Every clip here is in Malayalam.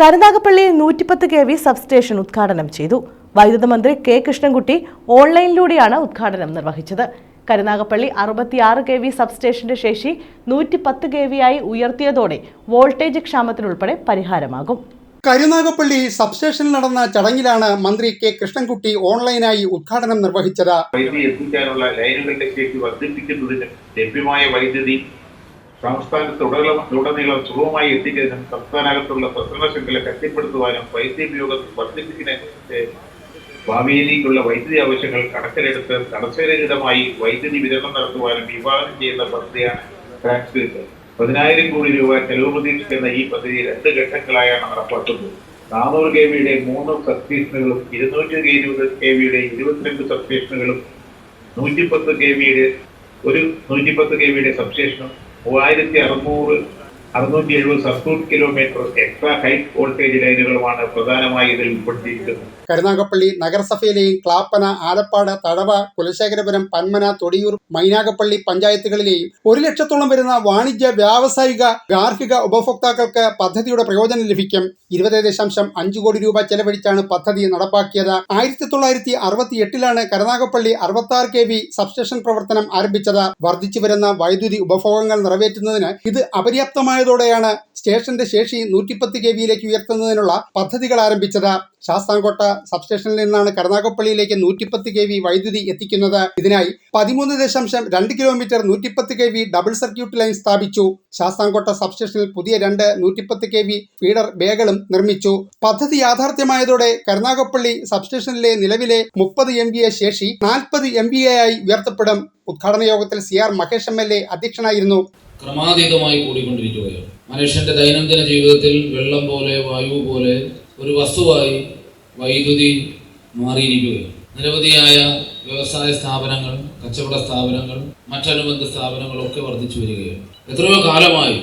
കരുനാഗപ്പള്ളിയിൽ നൂറ്റിപ്പത്ത് കെ വി സബ്സ്റ്റേഷൻ ഉദ്ഘാടനം ചെയ്തു. വൈദ്യുത മന്ത്രി കെ കൃഷ്ണൻകുട്ടി ഓൺലൈനിലൂടെയാണ് ഉദ്ഘാടനം നിർവഹിച്ചത്. കരുനാഗപ്പള്ളി അറുപത്തിയാറ് കെ വി സബ്സ്റ്റേഷന്റെ ശേഷി നൂറ്റിപ്പത്ത് കെ വി ആയി ഉയർത്തിയതോടെ വോൾട്ടേജ് ക്ഷാമത്തിനുൾപ്പെടെ പരിഹാരമാകും. കരുനാഗപ്പള്ളി സബ്സ്റ്റേഷനിൽ നടന്ന ചടങ്ങിലാണ് മന്ത്രി കെ കൃഷ്ണൻകുട്ടി ഓൺലൈനായി ഉദ്ഘാടനം നിർവഹിച്ചത്. വൈദ്യുതി എത്തിക്കാനുള്ള ലൈനുകളുടെ ശേഷി വർദ്ധിപ്പിക്കുന്നതിനും ലഭ്യമായ വൈദ്യുതി സംസ്ഥാനത്തുടനീളം സുഗമമായി എത്തിക്കുന്നതിനും സംസ്ഥാനകത്തുള്ള പ്രസരണ ശൃംഖല ശക്തിപ്പെടുത്തുവാനും വൈദ്യുതി ഉപയോഗം വർദ്ധിപ്പിക്കുന്നതിനെ ഭാവിയിലേക്കുള്ള വൈദ്യുതി ആവശ്യങ്ങൾ കണക്കിലെടുത്ത് തടസ്സരഹിതമായി വൈദ്യുതി വിതരണം നടത്തുവാനും വിഭാവനം ചെയ്യുന്ന പദ്ധതിയാണ് ട്രാൻസ്മിറ്റ് പതിനായിരം കോടി രൂപ ചെലവ് പ്രതീക്ഷിക്കുന്ന ഈ പദ്ധതി രണ്ട് ഘട്ടങ്ങളായാണ് നടപ്പാക്കുന്നത്. നാനൂറ് കെ വിയുടെ മൂന്ന് സബ്സ്റ്റേഷനുകളും ഇരുന്നൂറ്റി ഇരുപത് കെ വിയുടെ ഇരുപത്തിരണ്ട് സബ്സ്റ്റേഷനുകളും നൂറ്റിപ്പത്ത് കെ വിയുടെ ഒരു നൂറ്റിപ്പത്ത് കെ വിയുടെ സബ്സ്റ്റേഷനും മൂവായിരത്തി അറുന്നൂറ് അറുന്നൂറ്റി എഴുപത് circuit kilometre extra high voltage ലൈനുകളുമാണ് പ്രധാനമായി ഇതിൽ ഉൾപ്പെടുത്തിയിരിക്കുന്നത്. കരുനാഗപ്പള്ളി നഗരസഭയിലെയും ക്ലാപ്പന ആലപ്പാട് തടവ കുലശേഖരപുരം പന്മന തൊടിയൂർ മൈനാഗപ്പള്ളി പഞ്ചായത്തുകളിലെയും ഒരു ലക്ഷത്തോളം വരുന്ന വാണിജ്യ വ്യാവസായിക ഗാർഹിക ഉപഭോക്താക്കൾക്ക് പദ്ധതിയുടെ പ്രയോജനം ലഭിക്കും. ഇരുപത് ദശാംശം അഞ്ച് കോടി രൂപ ചെലവഴിച്ചാണ് പദ്ധതി നടപ്പാക്കിയത്. ആയിരത്തി തൊള്ളായിരത്തി അറുപത്തി എട്ടിലാണ് കരുനാഗപ്പള്ളി അറുപത്തി ആറ് കെ വി സബ്സ്റ്റേഷൻ പ്രവർത്തനം ആരംഭിച്ചത്. വർദ്ധിച്ചു വരുന്ന വൈദ്യുതി ഉപഭോഗങ്ങൾ നിറവേറ്റുന്നതിന് ഇത് അപര്യാപ്തമായതോടെയാണ് സ്റ്റേഷന്റെ ശേഷി നൂറ്റിപ്പത്ത് കെ വിയിലേക്ക് ഉയർത്തുന്നതിനുള്ള പദ്ധതികൾ ആരംഭിച്ചത്. ശാസ്താംകോട്ട സബ്സ്റ്റേഷനിൽ നിന്നാണ് കരുനാഗപ്പള്ളിയിലേക്ക് നൂറ്റിപ്പത്ത് കെ വി വൈദ്യുതി എത്തിക്കുന്നത്. ഇതിനായി പതിമൂന്ന് ദശാംശം രണ്ട് കിലോമീറ്റർ നൂറ്റിപ്പത്ത് K V double circuit line സ്ഥാപിച്ചു. ശാസ്താംകോട്ട സബ്സ്റ്റേഷനിൽ പുതിയ രണ്ട് നൂറ്റിപ്പത്ത് കെ വി ഫീഡർ ബേകളും നിർമ്മിച്ചു. പദ്ധതി യാഥാർത്ഥ്യമായതോടെ കരുനാഗപ്പള്ളി സബ്സ്റ്റേഷനിലെ നിലവിലെ മുപ്പത് എം ബി എ ശേഷി നാൽപ്പത് എം ബി എ ആയി ഉയർത്തപ്പെടും. ഉദ്ഘാടന യോഗത്തിൽ C R Mahesh M L A അധ്യക്ഷനായിരുന്നു. ക്രമാതീതമായി കൂടിക്കൊണ്ടിരിക്കുകയാണ്. മനുഷ്യന്റെ ദൈനംദിന ജീവിതത്തിൽ വെള്ളം പോലെ വായു പോലെ ഒരു വസ്തുവായി വൈദ്യുതി മാറിയിരിക്കുകയാണ്. നിരവധിയായ വ്യവസായ സ്ഥാപനങ്ങൾ കച്ചവട സ്ഥാപനങ്ങൾ മറ്റനുബന്ധ സ്ഥാപനങ്ങളൊക്കെ വർദ്ധിച്ചു വരികയാണ്. എത്രയോ കാലമായി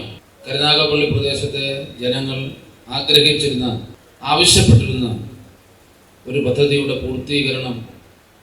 കരുനാഗപ്പള്ളി പ്രദേശത്തെ ജനങ്ങൾ ആഗ്രഹിച്ചിരുന്ന ആവശ്യപ്പെട്ടിരുന്ന ഒരു പദ്ധതിയുടെ പൂർത്തീകരണം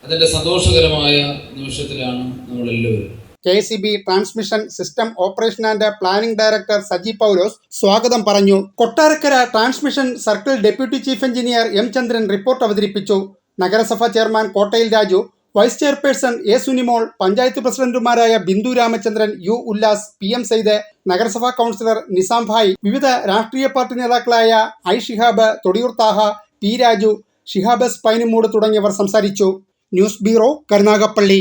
അതിന്റെ സന്തോഷകരമായ നിമിഷത്തിലാണ് നമ്മളെല്ലാവരും K C B transmission system operation and planning director Saji Paulose സ്വാഗതം പറഞ്ഞു. Kottarakkara transmission circle deputy chief engineer M Chandran report അവതരിപ്പിച്ചു. നഗരസഭാ chairman Kottayil Raju vice chairperson A Sunimol panchayat പ്രസിഡന്റുമാരായ Bindu Ramachandran U Ullas P M Sayed നഗരസഭാ കൗൺസിലർ നിസാം ഭായ് വിവിധ രാഷ്ട്രീയ പാർട്ടി നേതാക്കളായ ഐ ഷിഹാബ് തൊടിയൂർ താഹ പി രാജു ഷിഹാബ് സ്പൈനുമൂട് തുടങ്ങിയവർ സംസാരിച്ചു. News bureau Karunagappally.